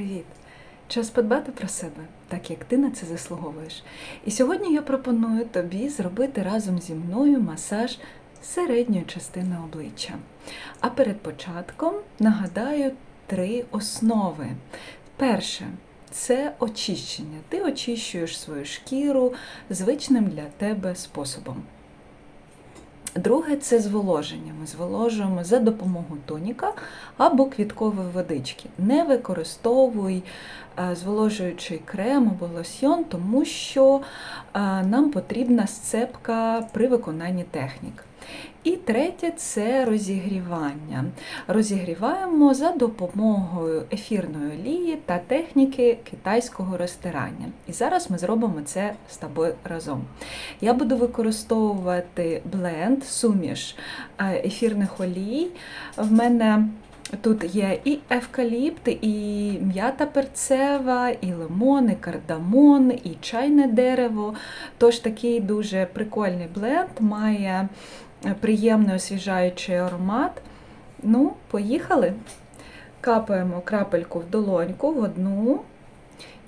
Привіт! Час подбати про себе, так як ти на це заслуговуєш. І сьогодні я пропоную тобі зробити разом зі мною масаж середньої частини обличчя. А перед початком нагадаю три основи. Перше це очищення. Ти очищуєш свою шкіру звичним для тебе способом. Друге це зволоження. Ми зволожуємо за допомогою тоніка або квіткової водички. Не використовуй е, зволожуючий крем або лосьйон, тому що е, нам потрібна сцепка при виконанні технік. І третє це розігрівання. Розігріваємо за допомогою ефірної олії та техніки китайського розтирання. І зараз ми зробимо це з тобою разом. Я буду використовувати бленд, суміш е, ефірних олій. В мене Тут є і евкаліпт, і м'ята перцева, і лимон, і кардамон, і чайне дерево. Тож такий дуже прикольний бленд, має приємний освіжаючий аромат. Ну, поїхали. Капаємо крапельку в долоньку в одну,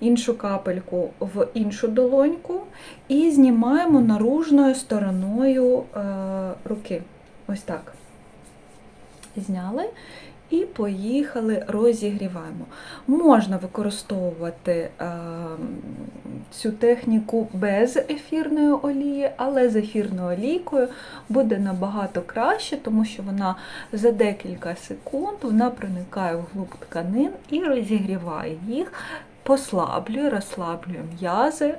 іншу капельку в іншу долоньку і знімаємо наружною стороною е, руки. Ось так. Зняли і поїхали, розігріваємо. Можна використовувати е, цю техніку без ефірної олії, але з ефірною олійкою буде набагато краще, тому що вона за декілька секунд вона проникає в глуб тканин і розігріває їх, послаблює, розслаблює м'язи.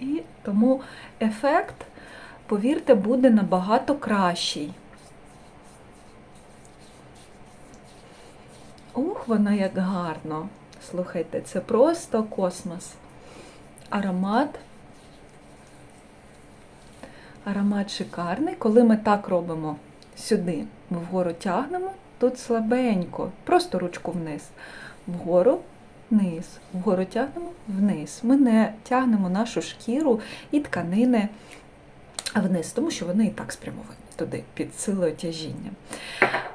І тому ефект, повірте, буде набагато кращий. Ух, воно як гарно. Слухайте, це просто космос. Аромат. Аромат шикарний. Коли ми так робимо сюди, ми вгору тягнемо, тут слабенько, просто ручку вниз. Вгору, вниз, вгору тягнемо вниз. Ми не тягнемо нашу шкіру і тканини вниз, тому що вони і так спрямовані туди під силою тяжіння.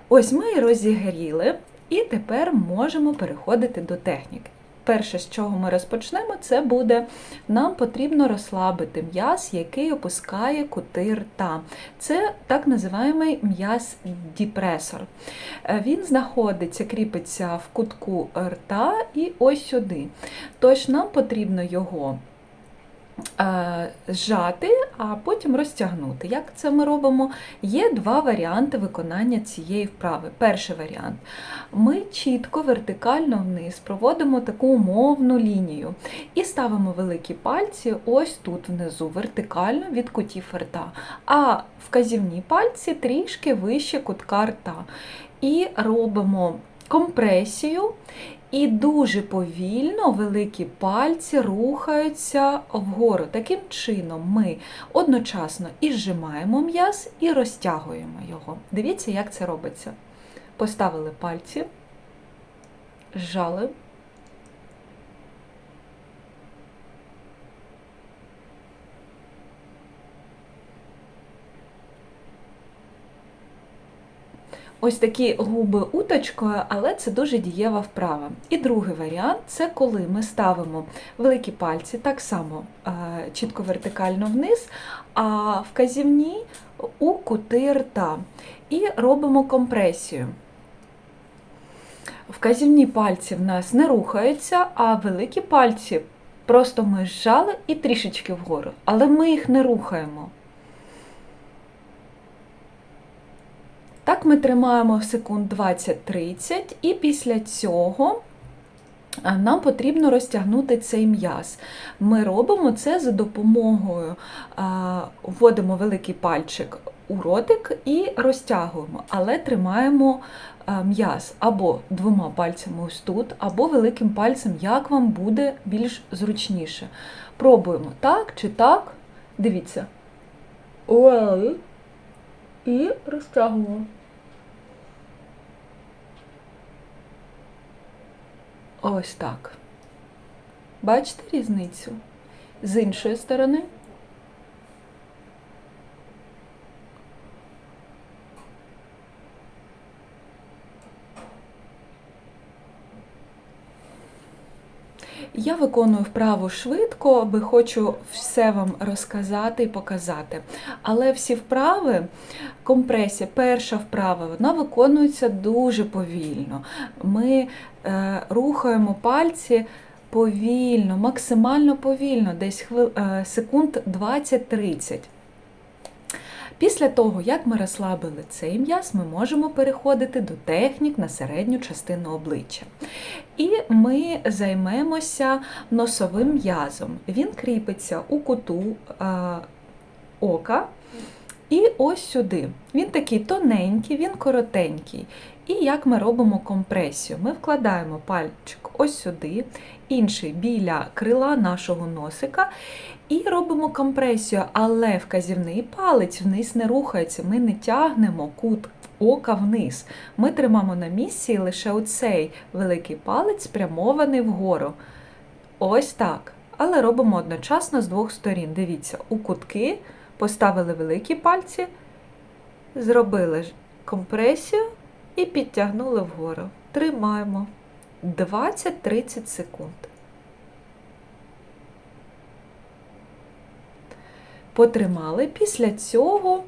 Ось ми розігріли. І тепер можемо переходити до техніки. Перше, з чого ми розпочнемо, це буде нам потрібно розслабити м'яз, який опускає кути рта. Це так називаємий м'яз-діпресор. Він знаходиться, кріпиться в кутку рта і ось сюди. Тож нам потрібно його Е, зжати, а потім розтягнути. Як це ми робимо? Є два варіанти виконання цієї вправи. Перший варіант. Ми чітко вертикально вниз проводимо таку умовну лінію і ставимо великі пальці ось тут внизу, вертикально від кутів рта, а вказівні пальці трішки вище кутка рта. І робимо компресію і дуже повільно великі пальці рухаються вгору. Таким чином ми одночасно і зжимаємо м'яз, і розтягуємо його. Дивіться, як це робиться. Поставили пальці, зжали. Ось такі губи уточкою, але це дуже дієва вправа. І другий варіант це коли ми ставимо великі пальці так само е, чітко вертикально вниз, а вказівні у кути рта. І робимо компресію. Вказівні пальці в нас не рухаються, а великі пальці просто ми зжали і трішечки вгору, але ми їх не рухаємо. Так ми тримаємо секунд 20-30, і після цього нам потрібно розтягнути цей м'яз. Ми робимо це за допомогою, вводимо великий пальчик у ротик і розтягуємо, але тримаємо м'яз або двома пальцями ось тут, або великим пальцем, як вам буде більш зручніше. Пробуємо так чи так. Дивіться. Ой. І розтягуємо. Ось так. Бачите різницю? З іншої сторони. Я виконую вправу швидко, аби хочу все вам розказати і показати. Але всі вправи, компресія, перша вправа, вона виконується дуже повільно. Ми е, рухаємо пальці повільно, максимально повільно, десь хвил, е, секунд 20-30. Після того, як ми розслабили цей м'яз, ми можемо переходити до технік на середню частину обличчя. І ми займемося носовим м'язом. Він кріпиться у куту е, ока. І ось сюди. Він такий тоненький, він коротенький. І як ми робимо компресію? Ми вкладаємо пальчик ось сюди, інший біля крила нашого носика, і робимо компресію, але вказівний палець вниз не рухається. Ми не тягнемо кут ока вниз. Ми тримаємо на місці лише оцей великий палець спрямований вгору. Ось так. Але робимо одночасно з двох сторін. Дивіться, у кутки поставили великі пальці, зробили компресію і підтягнули вгору. Тримаємо 20-30 секунд. Потримали. Після цього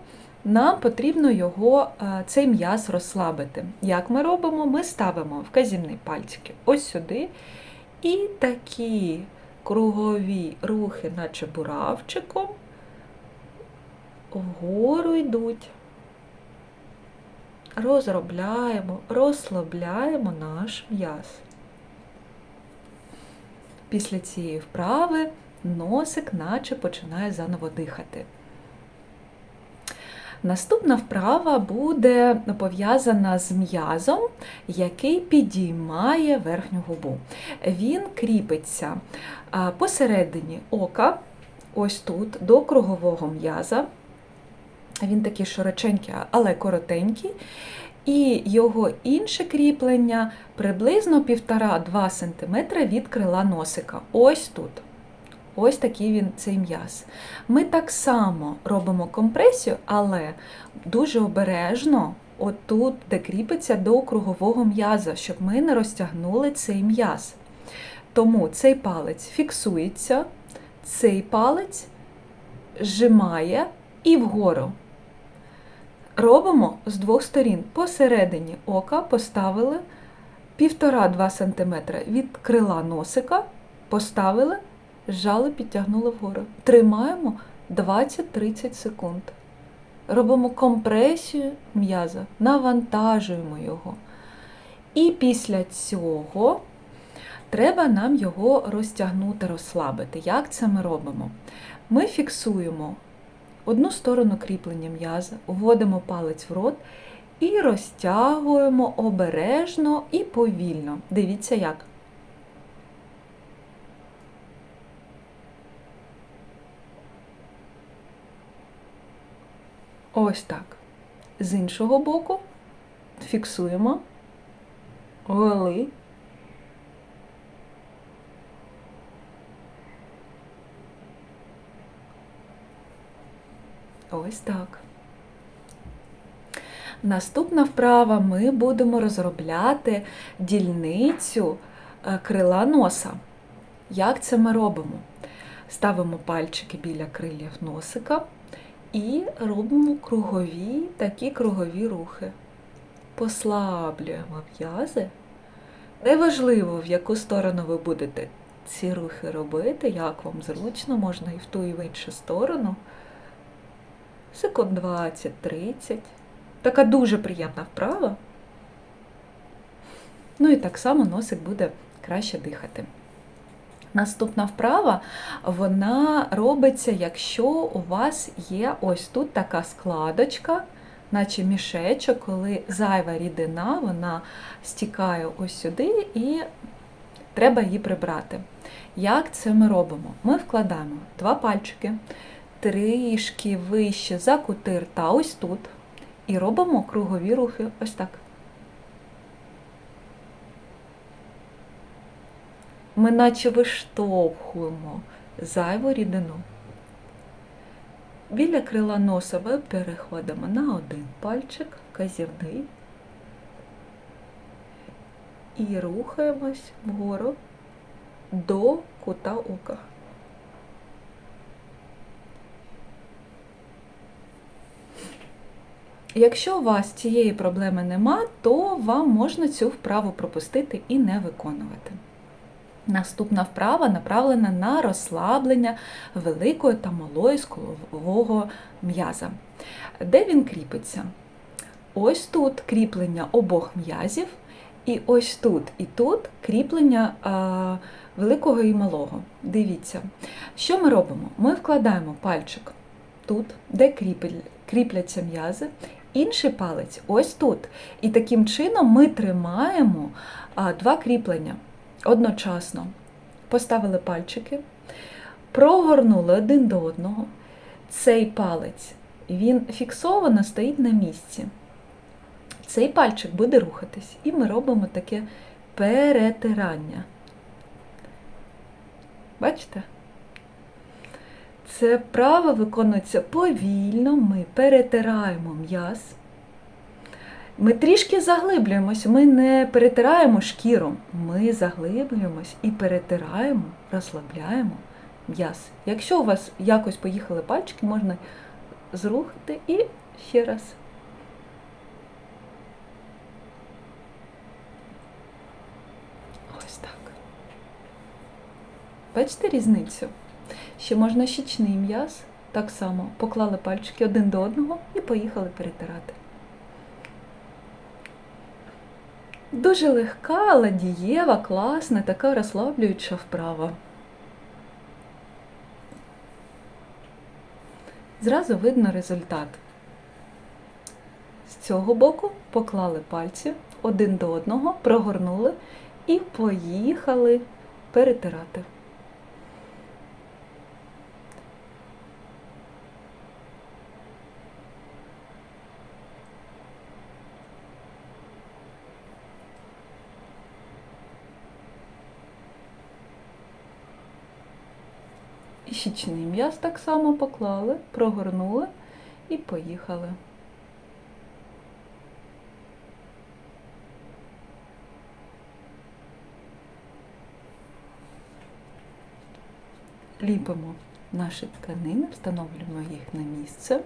нам потрібно його, цей м'яз розслабити. Як ми робимо? Ми ставимо вказівні пальчики ось сюди. І такі кругові рухи, наче буравчиком, вгору йдуть. Розробляємо, розслабляємо наш м'яз. Після цієї вправи носик наче починає заново дихати. Наступна вправа буде пов'язана з м'язом, який підіймає верхню губу. Він кріпиться посередині ока, ось тут, до кругового м'яза. Він такий широченький, але коротенький. І його інше кріплення приблизно 1,5-2 см від крила носика. Ось тут. Ось такий він цей м'яз. Ми так само робимо компресію, але дуже обережно, отут, де кріпиться до кругового м'яза, щоб ми не розтягнули цей м'яз. Тому цей палець фіксується, цей палець зжимає і вгору. Робимо з двох сторін. Посередині ока поставили 1,5-2 см від крила носика, поставили зжали, підтягнули вгору. Тримаємо 20-30 секунд. Робимо компресію м'яза, навантажуємо його. І після цього треба нам його розтягнути, розслабити. Як це ми робимо? Ми фіксуємо одну сторону кріплення м'яза, вводимо палець в рот і розтягуємо обережно і повільно. Дивіться як. Ось так. З іншого боку фіксуємо, вели. Ось так. Наступна вправа ми будемо розробляти дільницю е, крила носа. Як це ми робимо? Ставимо пальчики біля крилів носика. І робимо кругові такі кругові рухи. Послаблюємо м'язи. Неважливо, в яку сторону ви будете ці рухи робити, як вам зручно, можна і в ту, і в іншу сторону. Секунд 20-30. Така дуже приємна вправа. Ну і так само носик буде краще дихати. Наступна вправа, вона робиться, якщо у вас є ось тут така складочка, наче мішечок, коли зайва рідина, вона стікає ось сюди і треба її прибрати. Як це ми робимо? Ми вкладаємо два пальчики трішки вище за кутир та ось тут. І робимо кругові рухи ось так. Ми наче виштовхуємо зайву рідину. Біля крила носа ми переходимо на один пальчик, казівний, і рухаємось вгору до кута ока. Якщо у вас цієї проблеми нема, то вам можна цю вправу пропустити і не виконувати. Наступна вправа направлена на розслаблення великого та малої скулового м'яза. Де він кріпиться? Ось тут кріплення обох м'язів, і ось тут і тут кріплення а, великого і малого. Дивіться, що ми робимо? Ми вкладаємо пальчик тут, де кріпляться м'язи, інший палець ось тут. І таким чином ми тримаємо два кріплення одночасно. Поставили пальчики, прогорнули один до одного. Цей палець він фіксовано стоїть на місці. Цей пальчик буде рухатись, і ми робимо таке перетирання. Бачите? Це право виконується повільно, ми перетираємо м'яз. Ми трішки заглиблюємось, ми не перетираємо шкіру, ми заглиблюємось і перетираємо, розслабляємо м'яз. Якщо у вас якось поїхали пальчики, можна зрухати і ще раз. Ось так. Бачите різницю? Ще можна щічний м'яз, так само поклали пальчики один до одного і поїхали перетирати. Дуже легка, але дієва, класна, така розслаблююча вправа. Зразу видно результат. З цього боку поклали пальці один до одного, прогорнули і поїхали перетирати. І щічний м'яз так само поклали, прогорнули і поїхали. Ліпимо наші тканини, встановлюємо їх на місце.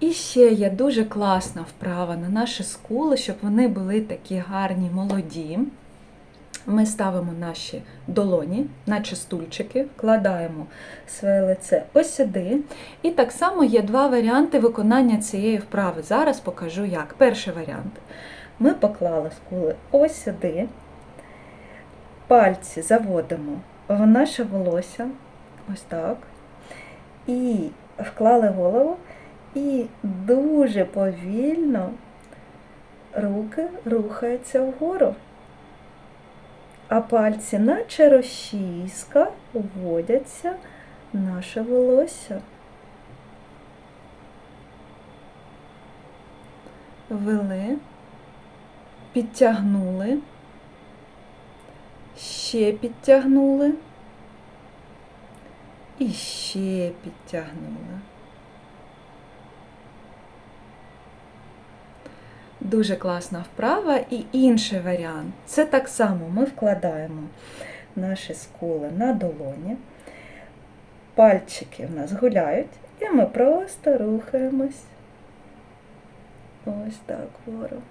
І ще є дуже класна вправа на наші скули, щоб вони були такі гарні, молоді. Ми ставимо наші долоні, наче стульчики, вкладаємо своє лице ось сюди. І так само є два варіанти виконання цієї вправи. Зараз покажу як. Перший варіант. Ми поклали скули ось сюди, пальці заводимо в наше волосся, ось так. І вклали голову, і дуже повільно руки рухаються вгору а пальці, наче розчіска, вводяться наше волосся. Вели, підтягнули, ще підтягнули і ще підтягнули. Дуже класна вправа і інший варіант. Це так само ми вкладаємо наші скули на долоні, пальчики в нас гуляють, і ми просто рухаємось ось так вгору.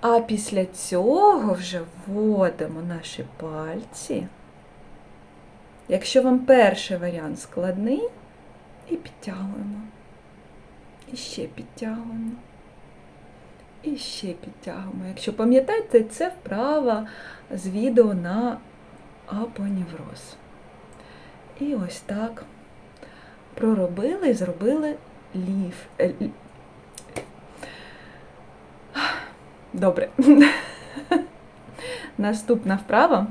А після цього вже вводимо наші пальці. Якщо вам перший варіант складний, і підтягуємо. І ще підтягуємо. І ще підтягуємо. Якщо пам'ятаєте, це вправа з відео на апоневроз. І ось так проробили і зробили ліф. Е, Добре. Наступна вправа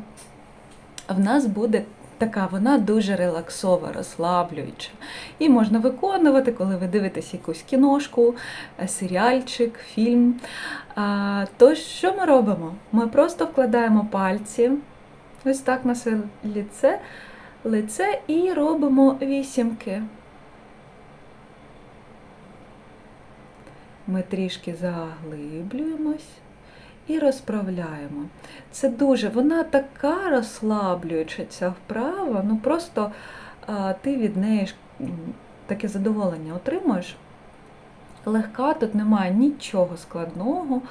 в нас буде така, вона дуже релаксова, розслаблююча. І можна виконувати, коли ви дивитесь якусь кіношку, е, серіальчик, фільм. Тож, що ми робимо? Ми просто вкладаємо пальці ось так на своє лице, лице і робимо вісімки. ми трішки заглиблюємось і розправляємо. Це дуже, вона така розслаблююча ця вправа, ну просто а, ти від неї таке задоволення отримуєш. Легка, тут немає нічого складного.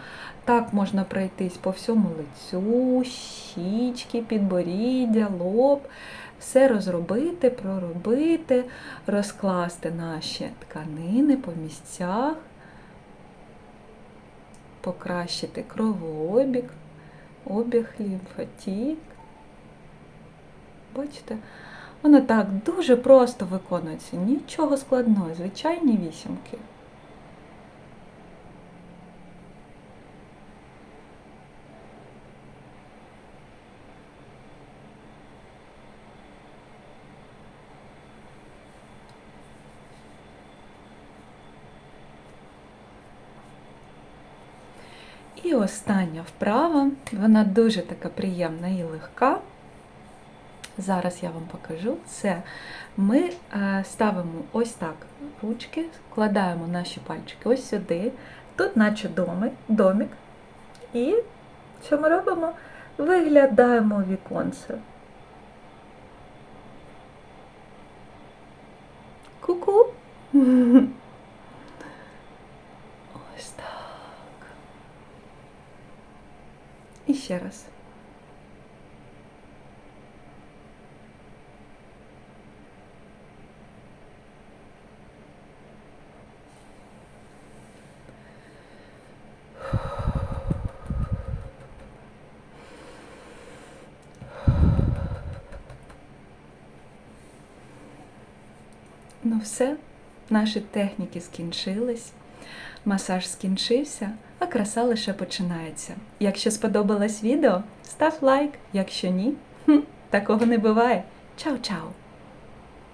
Так можна пройтись по всьому лицю, щічки, підборіддя, лоб. Все розробити, проробити, розкласти наші тканини по місцях, покращити кровообіг, обіг лімфотік. Бачите? Воно так дуже просто виконується, нічого складного, звичайні вісімки. І остання вправа, вона дуже така приємна і легка. Зараз я вам покажу. Це ми е, ставимо ось так ручки, складаємо наші пальчики ось сюди, тут наче домик, домик. І що ми робимо? Виглядаємо віконце. Ку-ку. Ось так. І ще раз. Ну все, наші техніки скінчились, масаж скінчився, а краса лише починається. Якщо сподобалось відео, став лайк, якщо ні, хм, такого не буває. Чао-чао!